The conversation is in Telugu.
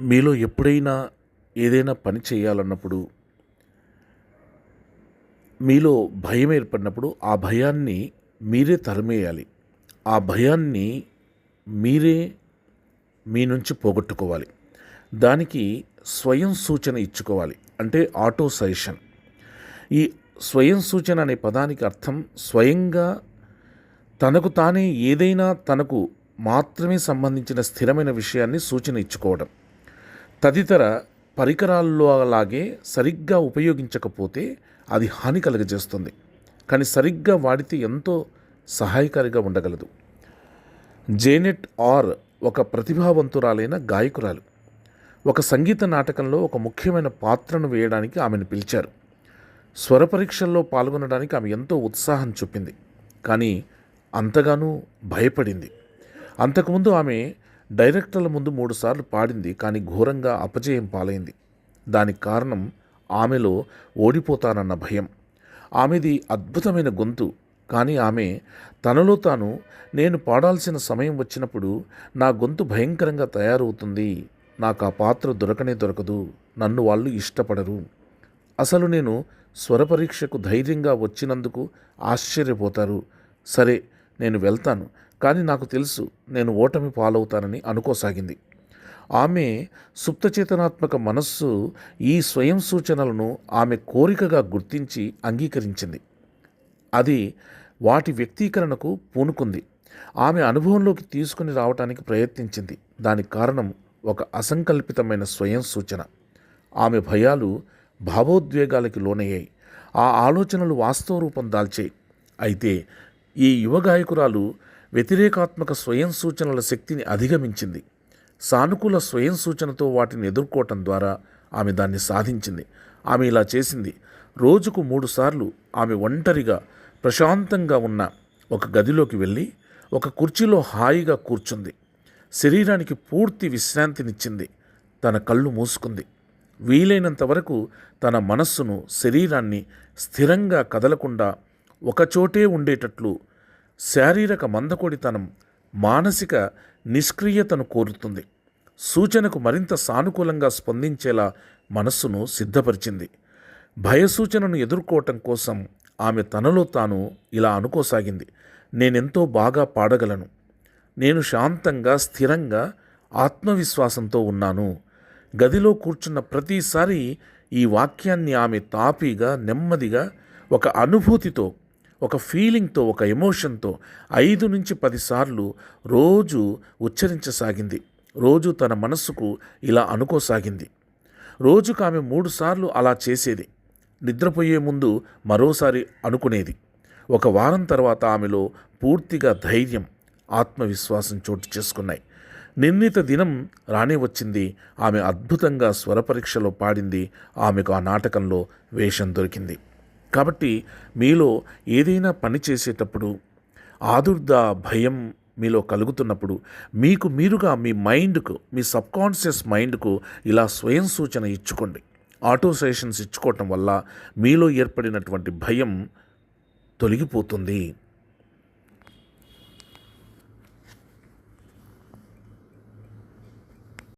మీలో ఎప్పుడైనా ఏదైనా పని చేయాలన్నప్పుడు మీలో భయం ఏర్పడినప్పుడు ఆ భయాన్ని మీరే తరిమేయాలి. ఆ భయాన్ని మీరే మీ నుంచి పోగొట్టుకోవాలి. దానికి స్వయం సూచన ఇచ్చుకోవాలి. అంటే ఆటో సజెషన్. ఈ స్వయం సూచన అనే పదానికి అర్థం స్వయంగా తనకు తానే ఏదైనా తనకు మాత్రమే సంబంధించిన స్థిరమైన విషయాన్ని సూచన ఇచ్చుకోవడం. తదితర పరికరాల్లో అలాగే సరిగ్గా ఉపయోగించకపోతే అది హాని కలుగజేస్తుంది. కానీ సరిగ్గా వాడితే ఎంతో సహాయకారిగా ఉండగలదు. జేనెట్ ఆర్ ఒక ప్రతిభావంతురాలైన గాయకురాలు. ఒక సంగీత నాటకంలో ఒక ముఖ్యమైన పాత్రను వేయడానికి ఆమెను పిలిచారు. స్వర పరీక్షల్లో పాల్గొనడానికి ఆమె ఎంతో ఉత్సాహం చూపింది. కానీ అంతగానూ భయపడింది. అంతకుముందు ఆమె డైరెక్టర్ల ముందు మూడుసార్లు పాడింది కానీ ఘోరంగా అపజయం పాలైంది. దానికి కారణం ఆమెలో ఓడిపోతానన్న భయం. ఆమెది అద్భుతమైన గొంతు. కానీ ఆమె తనలో తాను నేను పాడాల్సిన సమయం వచ్చినప్పుడు నా గొంతు భయంకరంగా తయారవుతుంది. నాకు ఆ పాత్ర దొరకనే దొరకదు. నన్ను వాళ్ళు ఇష్టపడరు. అసలు నేను స్వరపరీక్షకు ధైర్యంగా వచ్చినందుకు ఆశ్చర్యపోతారు. సరే నేను వెళ్తాను. కానీ నాకు తెలుసు నేను ఓటమి పాలవుతానని అనుకోసాగింది. ఆమె సుప్తచేతనాత్మక మనస్సు ఈ స్వయం సూచనలను ఆమె కోరికగా గుర్తించి అంగీకరించింది. అది వాటి వ్యక్తీకరణకు పూనుకుంది. ఆమె అనుభవంలోకి తీసుకుని రావటానికి ప్రయత్నించింది. దానికి కారణం ఒక అసంకల్పితమైన స్వయం సూచన. ఆమె భయాలు భావోద్వేగాలకి లోనయ్యాయి. ఆ ఆలోచనలు వాస్తవ రూపం దాల్చాయి. అయితే ఈ యువ గాయకురాలు వ్యతిరేకాత్మక స్వయం సూచనల శక్తిని అధిగమించింది. సానుకూల స్వయం సూచనతో వాటిని ఎదుర్కోవటం ద్వారా ఆమె దాన్ని సాధించింది. ఆమె ఇలా చేసింది. రోజుకు మూడుసార్లు ఆమె ఒంటరిగా ప్రశాంతంగా ఉన్న ఒక గదిలోకి వెళ్ళి ఒక కుర్చీలో హాయిగా కూర్చుంది. శరీరానికి పూర్తి విశ్రాంతినిచ్చింది. తన కళ్ళు మూసుకుంది. వీలైనంత వరకు తన మనస్సును శరీరాన్ని స్థిరంగా కదలకుండా ఒకచోటే ఉండేటట్లు శారీరక మందకొడితనం మానసిక నిష్క్రియతను కోరుతుంది. సూచనకు మరింత సానుకూలంగా స్పందించేలా మనస్సును సిద్ధపరిచింది. భయసూచనను ఎదుర్కోవటం కోసం ఆమె తనలో తాను ఇలా అనుకోసాగింది. నేనెంతో బాగా పాడగలను. నేను శాంతంగా స్థిరంగా ఆత్మవిశ్వాసంతో ఉన్నాను. గదిలో కూర్చున్న ప్రతిసారి ఈ వాక్యాన్ని ఆమె తాపీగా నెమ్మదిగా ఒక అనుభూతితో ఒక ఫీలింగ్తో ఒక ఎమోషన్తో ఐదు నుంచి పదిసార్లు రోజు ఉచ్చరించసాగింది. రోజు తన మనస్సుకు ఇలా అనుకోసాగింది. రోజుకు ఆమె మూడుసార్లు అలా చేసేది. నిద్రపోయే ముందు మరోసారి అనుకునేది. ఒక వారం తర్వాత ఆమెలో పూర్తిగా ధైర్యం ఆత్మవిశ్వాసం చోటు చేసుకున్నాయి. నిర్ణీత దినం రానే వచ్చింది. ఆమె అద్భుతంగా స్వరపరీక్షలో పాడింది. ఆమెకు ఆ నాటకంలో వేషం దొరికింది. కాబట్టి మీలో ఏదైనా పని చేసేటప్పుడు ఆదుర్ద భయం మీలో కలుగుతున్నప్పుడు మీకు మీరుగా మీ మైండ్కు మీ సబ్కాన్షియస్ మైండ్కు ఇలా స్వయం సూచన ఇచ్చుకోండి. ఆటో సజెషన్స్ ఇచ్చుకోవటం వల్ల మీలో ఏర్పడినటువంటి భయం తొలగిపోతుంది.